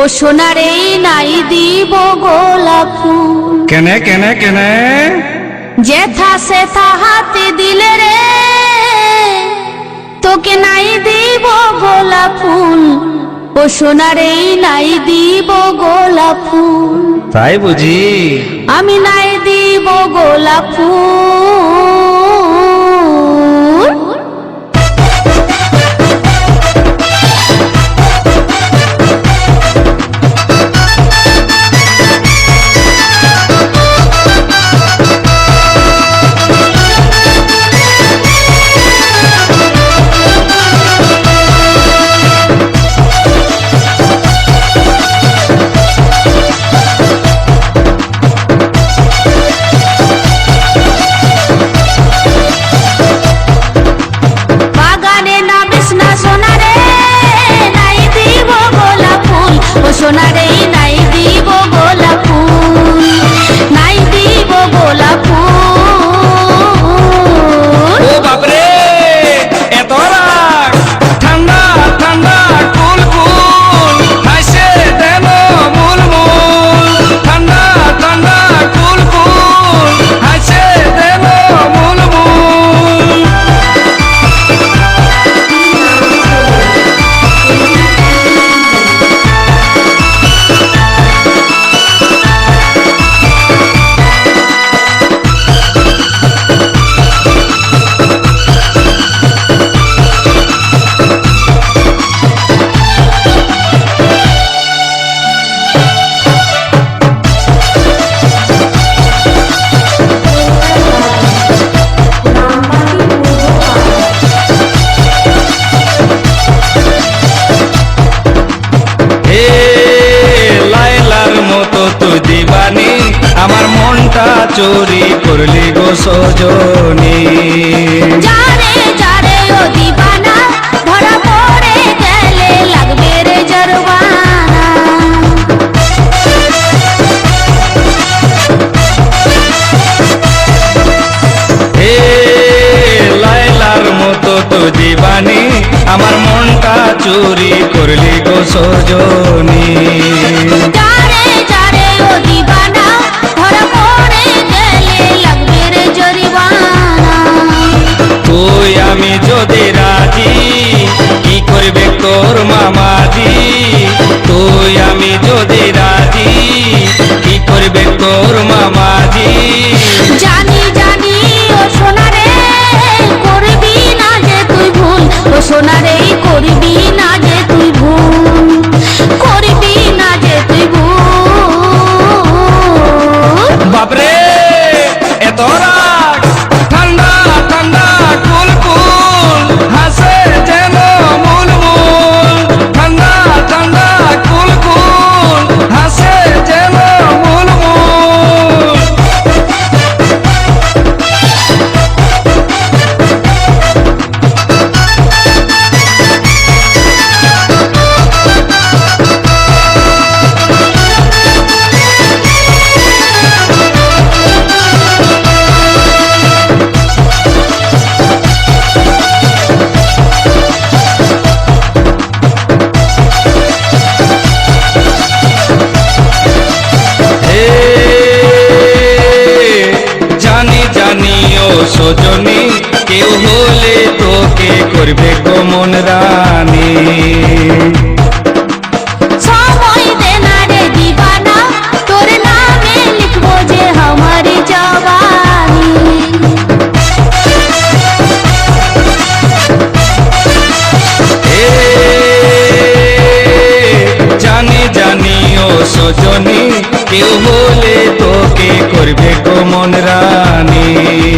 ও সোনারে নাই দিব গোলাপ ফুল। কেনে কেনে কেনে? যেথা সেথা হাতে দিলে রে তোকে নাই দিব গোলাপ ফুল। ও সোনারে নাই দিব গোলাপ ফুল। তাই বুঝি। আমি নাই দিব গোলাপ ফুল। মনটা চুরি করলি গো সজনী। যারে যারে ও দিবানা ধরা পড়ে গেলে লাগবে রে জরবানা হে লাইলার মতো তো দিবানি আমার মনটা চুরি করলি গো সজনী। তুই আমি যদি রাজি, কি করবে তোর মামাজি? তুই আমি যদি রাজি, কি করবে তোর মামাজি? জানি জানি ও সোনারে, করবি না যে তুই ভুল, ও সোনারে জানি জানি ও সজনী কেউ হলে তোকে করবে গোমন রানী। কেউ বলে তোকে করবে গোমন রানী।